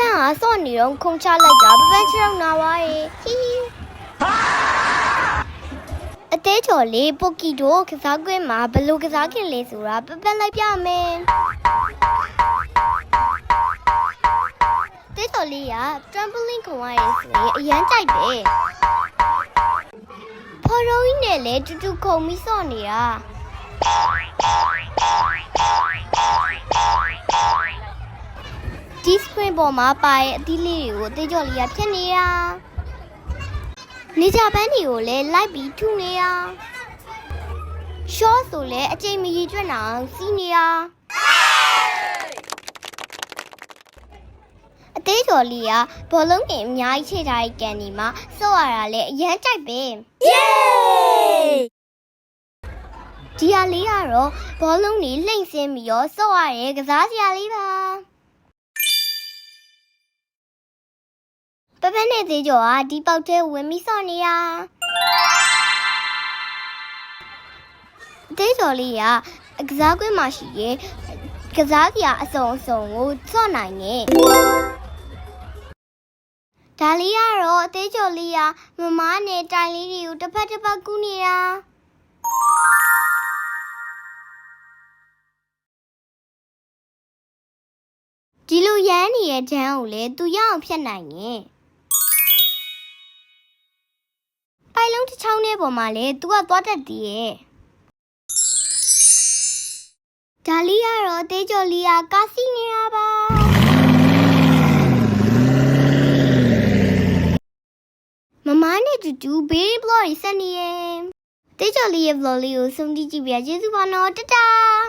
ပန်းဟာစော့နေတော့ခုံချလိုက်တာပပန်းချောင်းနာပါရဲ့ဟီဟီအသေးချော်လေးပိုကီတိုကစားကွင်းမှာဘယ်လိုကစားခင်လဲဆိုတာပပန်းလိုက်ပြမယ်တဲချော်လေးက trampoline ခုံရရဲ့ဆိုရင်အရန်ကြိုက်တယ်ဖော်ရိုးကြီးနဲ့လည်းတူတူခုံပြီးစော့နေတာ ဒီ screen ပေါ်မှာပါတဲ့အသီးလေးတွေကိုအသေးကြော်လေးကဖြတ်နေတာနေကြပန်းတွေကိုလည်းလိုက်ပြီးထုနေတာ short ဆိုလည်းအချိန်မရီကျွတ်နိုင်အောင်စီးနေတာအသေးကြော်လေးကဘောလုံးကြီးအများကြီးချိန်ထားတဲ့ကန်ဒီမှာစော့ရတာလည်းအရန်ကြိုက်ပဲ Yay! ဒီဟာလေးကတော့ဘောလုံးကြီးလှိမ့်ဆင်းပြီးတော့စော့ရတဲ့ကစားစရာလေးပါ ပပနဲ့သေးကျော်ကဒီပေါက်ထဲဝင်ပြီးစော့နေရအသေးကျော်လေးကအကစားကွင်းမှာရှိရဲ့ကစားစရာအစုံအစုံကိုစော့နိုင်တယ်ဒါလေးကတော့အသေးကျော်လေးကမမနဲ့တိုင်လေးတွေကိုတစ်ဖက်တစ်ဖက်ကူးနေတာဒီလိုရမ်းနေတဲ့တန်းကိုလည်းသူရအောင်ဖြတ်နိုင်ရဲ့ ချောင်းထဲပေါ်မှာလည်းသူကသွားတတ်သေးရဲ့ဒါလီကတော့တေးကျော်လီယာကာစီနေတာပါမမနဲ့တူတူဘေးဘလော့ရီဆက်နေရဲ့တေးကျော်လီရဲ့ဘလော့လေးကိုဆုံးကြည့်ကြည့်ပြကျေးဇူးပါနော်တတား